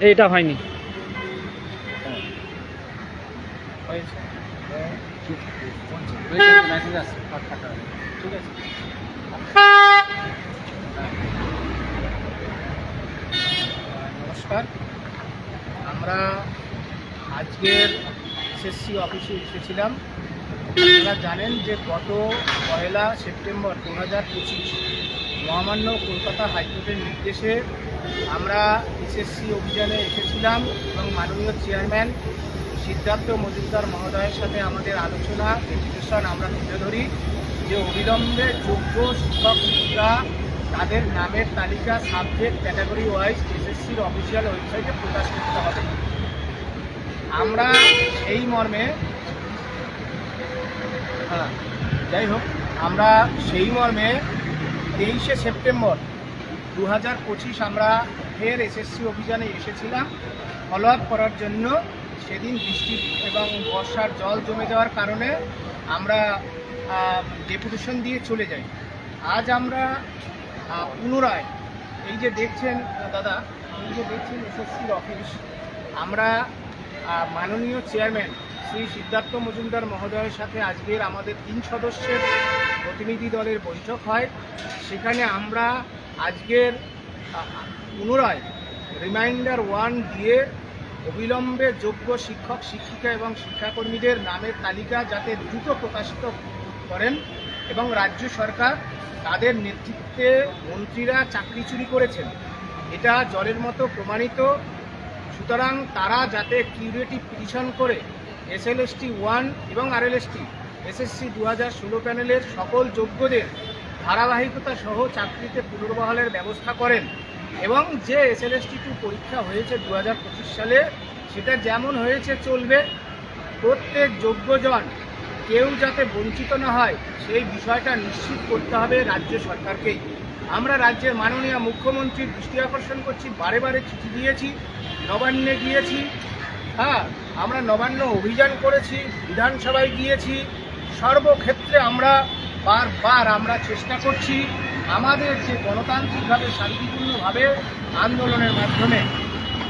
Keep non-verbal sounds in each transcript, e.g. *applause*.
এইটা হয়নি। নমস্কার। আমরা আজকের এসএসসি অফিসে এসেছিলাম। আপনারা জানেন যে গত পয়লা সেপ্টেম্বর দু হাজার পঁচিশ মহামান্য কলকাতা হাইকোর্টের নির্দেশে আমরা এসএসসি অভিযানে এসেছিলাম এবং মাননীয় চেয়ারম্যান সিদ্ধার্থ মজুমদার মহোদয়ের সাথে আমাদের আলোচনা ডেপুটেশন আমরা তুলে ধরি। যে অবিলম্বে যোগ্য শিক্ষক শিক্ষিকা তাদের নামের তালিকা সাবজেক্ট ক্যাটাগরি ওয়াইজ এসএসসির অফিসিয়াল ওয়েবসাইটে প্রকাশ করতে হবে। আমরা সেই মর্মে হ্যাঁ যাই হোক, আমরা সেই মর্মে তেইশে সেপ্টেম্বর দু হাজার পঁচিশ আমরা ফের এসএসসি অভিযানে এসেছিলাম। ফলো আপ করার জন্য সেদিন বৃষ্টি এবং বর্ষার জল জমে যাওয়ার কারণে আমরা ডেপুটেশন দিয়ে চলে যাই। আজ আমরা পুনরায় এই যে দেখছেন দাদা, এই যে দেখছেন এসএসসির অফিস, আমরা মাননীয় চেয়ারম্যান শ্রী সিদ্ধার্থ মজুমদার মহোদয়ের সাথে আজকের আমাদের তিন সদস্যের প্রতিনিধি দলের বৈঠক হয়। সেখানে আমরা আজকের পুনরায় রিমাইন্ডার ওয়ান দিয়ে অবিলম্বে যোগ্য শিক্ষক, শিক্ষিকা এবং শিক্ষাকর্মীদের নামের তালিকা যাতে দ্রুত প্রকাশিত করেন এবং রাজ্য সরকার তাদের নেতৃত্বে মন্ত্রীরা চাকরি চুরি করেছেন। এটা জলের মতো প্রমাণিত। সুতরাং তারা যাতে কিউরেটিভ পিটিশন করে এসএলএসটি ওয়ান এবং আরএলএসটি এসএসসি দু হাজার ষোলো প্যানেলের সকল যোগ্যদের ধারাবাহিকতা সহ চাকরিতে পুনর্বহালের ব্যবস্থা করেন এবং যে এসএলএসটি টু পরীক্ষা হয়েছে দু হাজার পঁচিশ সালে, সেটা যেমন হয়েছে চলবে, প্রত্যেক যোগ্যজন কেউ যাতে বঞ্চিত না হয়, সেই বিষয়টা নিশ্চিত করতে হবে রাজ্য সরকারকেই। আমরা রাজ্যের মাননীয় মুখ্যমন্ত্রীর দৃষ্টি আকর্ষণ করছি, বারে বারে চিঠি দিয়েছি, নবান্নে গিয়েছি হ্যাঁ আমরা নবান্ন অভিযান করেছি, বিধানসভায় গিয়েছি, সর্বক্ষেত্রে আমরা বারবার আমরা চেষ্টা করছি আমাদের যে গণতান্ত্রিকভাবে শান্তিপূর্ণভাবে আন্দোলনের মাধ্যমে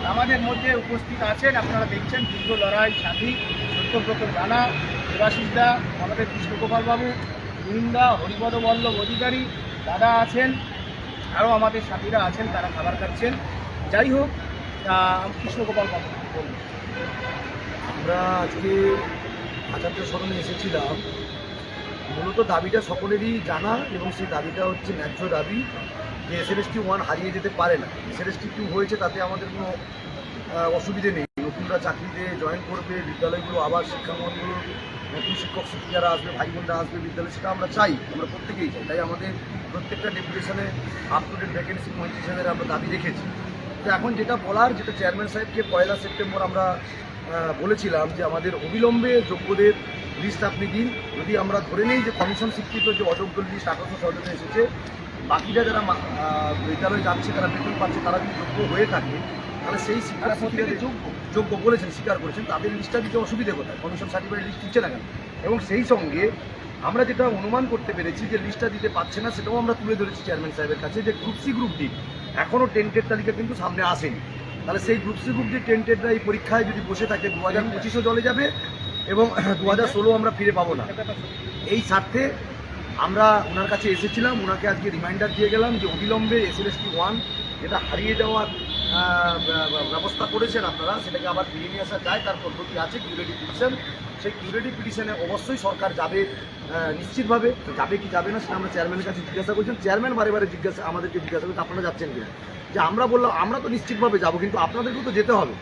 আমাদের মধ্যে উপস্থিত আছেন আপনারা দেখছেন দীর্ঘ লড়াই সাথী সত্যব্রত রানা দেবাশিস দা আমাদের কৃষ্ণগোপালবাবু বৃন্দা হরিপদ বল্লভ অধিকারী দাদা আছেন আরও আমাদের সাথীরা আছেন তারা খাবার খাচ্ছেন। যাই হোক আহ, কৃষ্ণগোপাল বাবু বলুন। আমরা আজকে আচার্য স্মরণে এসেছিলাম। মূলত দাবিটা সকলেরই জানা এবং সেই দাবিটা হচ্ছে ন্যায্য দাবি যে এসএলএসটি ওয়ান হারিয়ে যেতে পারে না। এসএলএসটি টু হয়েছে, তাতে আমাদের কোনো অসুবিধে নেই। নতুনরা চাকরিতে জয়েন করবে, বিদ্যালয়গুলো আবার শিক্ষামন্ত্রীগুলো নতুন শিক্ষক শিক্ষিকারা আসবে ভাই বোনরা আসবে বিদ্যালয়ে, সেটা আমরা চাই। আমরা প্রত্যেকেই চাই। তাই আমাদের প্রত্যেকটা ডেপুটেশনে আপ টু ডেট ভ্যাকেন্সি হাজার আমরা দাবি রেখেছি। তো এখন যেটা বলার, যেটা চেয়ারম্যান সাহেবকে পয়লা সেপ্টেম্বর আমরা বলেছিলাম যে আমাদের অবিলম্বে যোগ্যদের লিস্ট আপনি দিন। যদি আমরা ধরে নিই যে কমিশন স্বীকৃত যে অযোগ্য লিস্ট আঠারোশো সজনে এসেছে বাকিরা যারা বিদ্যালয়ে যাচ্ছে তারা বেতন পাচ্ছে তারা যদি যোগ্য হয়ে থাকে তাহলে সেই শিক্ষা যোগ্য। যোগ্য বলেছেন স্বীকার করেছেন। তাদের লিস্টটা দিতে অসুবিধে কোথায়? কমিশন সার্টিফিকেট লিস্ট দিচ্ছে না কেন? এবং সেই সঙ্গে আমরা যেটা অনুমান করতে পেরেছি যে লিস্টটা দিতে পারছে না সেটাও আমরা তুলে ধরেছি চেয়ারম্যান সাহেবের কাছে যে গ্রুপ সি গ্রুপ ডি এখনও টেন্টের তালিকা কিন্তু সামনে আসেনি। তাহলে সেই গ্রুপ সি গ্রুপ ডি টেন্টেডরা এই পরীক্ষায় যদি বসে থাকে দু হাজার পঁচিশও জলে যাবে এবং *clears throat* দু হাজার ষোলো আমরা ফিরে পাবো না। এই স্বার্থে আমরা ওনার কাছে এসেছিলাম ওনাকে আজকে রিমাইন্ডার দিয়ে গেলাম যে অবিলম্বে এসএলএসটি ওয়ান যেটা হারিয়ে যাওয়ার ব্যবস্থা করেছেন আপনারা, সেটাকে আবার ফিরিয়ে নিয়ে আসা যায়, তার পদ্ধতি আছে কিউরেটিভ পিটিশন সেই কিউরেটিভ পিটিশনে অবশ্যই সরকার যাবে নিশ্চিতভাবে। যাবে কি যাবে না সেটা আমরা চেয়ারম্যানের কাছে জিজ্ঞাসা করছেন চেয়ারম্যান বারে বারে জিজ্ঞাসা আমাদেরকে জিজ্ঞাসা করছেন আপনারা যাচ্ছেন কিনা? যে আমরা বললাম, আমরা তো নিশ্চিতভাবে যাব, কিন্তু আপনাদেরকেও তো যেতে হবে।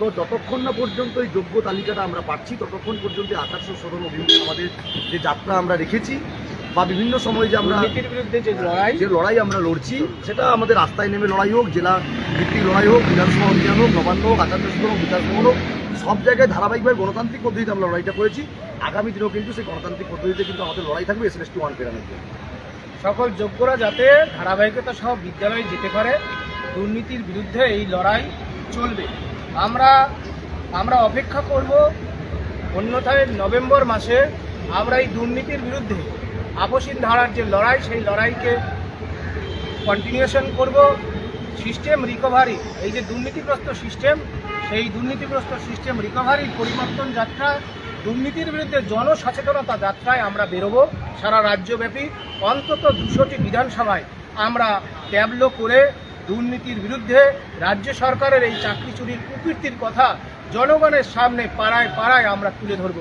তো যতক্ষণ না পর্যন্ত এই যোগ্য তালিকাটা আমরা পাচ্ছি ততক্ষণ পর্যন্ত আঠারোশো ষোলোর অভিমুখে আমাদের যে যাত্রা আমরা রেখেছি বা বিভিন্ন সময় যে আমরা বিরুদ্ধে যে লড়াই যে লড়াই আমরা লড়ছি সেটা আমাদের রাস্তায় নেমে লড়াই হোক জেলা ভিত্তিক লড়াই হোক বিধানসভা অভিযান হোক নবান্ন হোক আচার্য হোক বিকাশ ভবন হোক সব জায়গায় ধারাবাহিকভাবে গণতান্ত্রিক পদ্ধতিতে আমরা লড়াইটা করেছি। আগামী দিনেও কিন্তু সেই গণতান্ত্রিক পদ্ধতিতে কিন্তু আমাদের লড়াই থাকবে এস এস টি ওয়ান ফেরানোর জন্য সকল যোগ্যরা যাতে ধারাবাহিকতা সহ বিদ্যালয়ে যেতে পারে দুর্নীতির বিরুদ্ধে এই লড়াই চলবে। আমরা আমরা অপেক্ষা করব অন্যথায় নভেম্বর মাসে আমরা এই দুর্নীতির বিরুদ্ধে আপসীন ধারার যে লড়াই, সেই লড়াইকে কন্টিনিউশন করব। সিস্টেম রিকভারি এই যে দুর্নীতিগ্রস্ত সিস্টেম সেই দুর্নীতিগ্রস্ত সিস্টেম রিকভারি পরিবর্তন যাত্রা, দুর্নীতির বিরুদ্ধে জনসচেতনতা যাত্রায় আমরা বেরোবো সারা রাজ্যব্যাপী। অন্তত দুশোটি বিধানসভায় আমরা ট্যাবলো করে দুর্নীতির বিরুদ্ধে রাজ্য সরকারের এই চাকরি চুরির কুকীর্তির কথা জনগণের সামনে পাড়ায় পাড়ায় আমরা তুলে ধরব।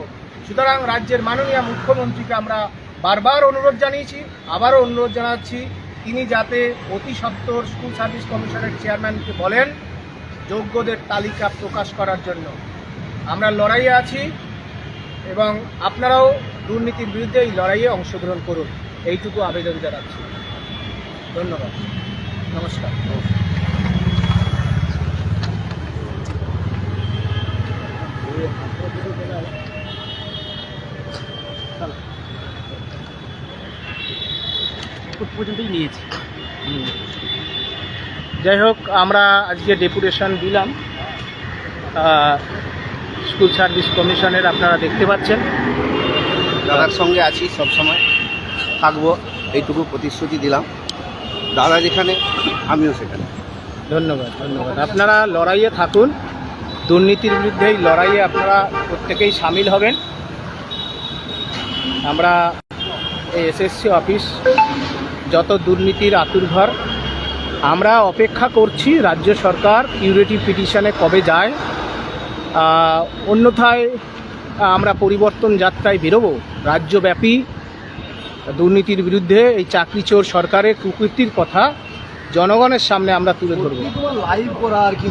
সুতরাং রাজ্যের মাননীয় মুখ্যমন্ত্রীকে আমরা বারবার অনুরোধ জানিয়েছি, আবারও অনুরোধ জানাচ্ছি, তিনি যাতে অতি সত্বর স্কুল সার্ভিস কমিশনের চেয়ারম্যানকে বলেন, যোগ্যদের তালিকা প্রকাশ করার জন্য। আমরা লড়াইয়ে আছি এবং আপনারাও দুর্নীতির বিরুদ্ধে এই লড়াইয়ে অংশগ্রহণ করুন। এইটুকু আবেদন জানাচ্ছি। ধন্যবাদ। নমস্কার। পর্যন্তই নিয়েছি। যাই হোক আমরা আজকে ডেপুটেশন দিলাম। স্কুল সার্ভিস কমিশনের আপনারা দেখতে পাচ্ছেন। দাদার সঙ্গে আছি সবসময়। থাকব এইটুকু প্রতিশ্রুতি দিলাম। দাদা যেখানে, আমিও সেখানে। ধন্যবাদ ধন্যবাদ। আপনারা লড়াইয়ে থাকুন। দুর্নীতির বিরুদ্ধে এই লড়াইয়ে আপনারা প্রত্যেকেই সামিল হবেন। আমরা এই এসএসসি অফিস, যত দুর্নীতির আতুরঘর আমরা অপেক্ষা করছি রাজ্য সরকার কিউরেটিভ পিটিশনে কবে যায়। অন্যথায় আমরা পরিবর্তন যাত্রায় বেরোবো। রাজ্যব্যাপী দুর্নীতির বিরুদ্ধে এই চাকরি চোর সরকারের কুকৃতির কথা জনগণের সামনে আমরা তুলে ধরবো। লাইভ করা আর কি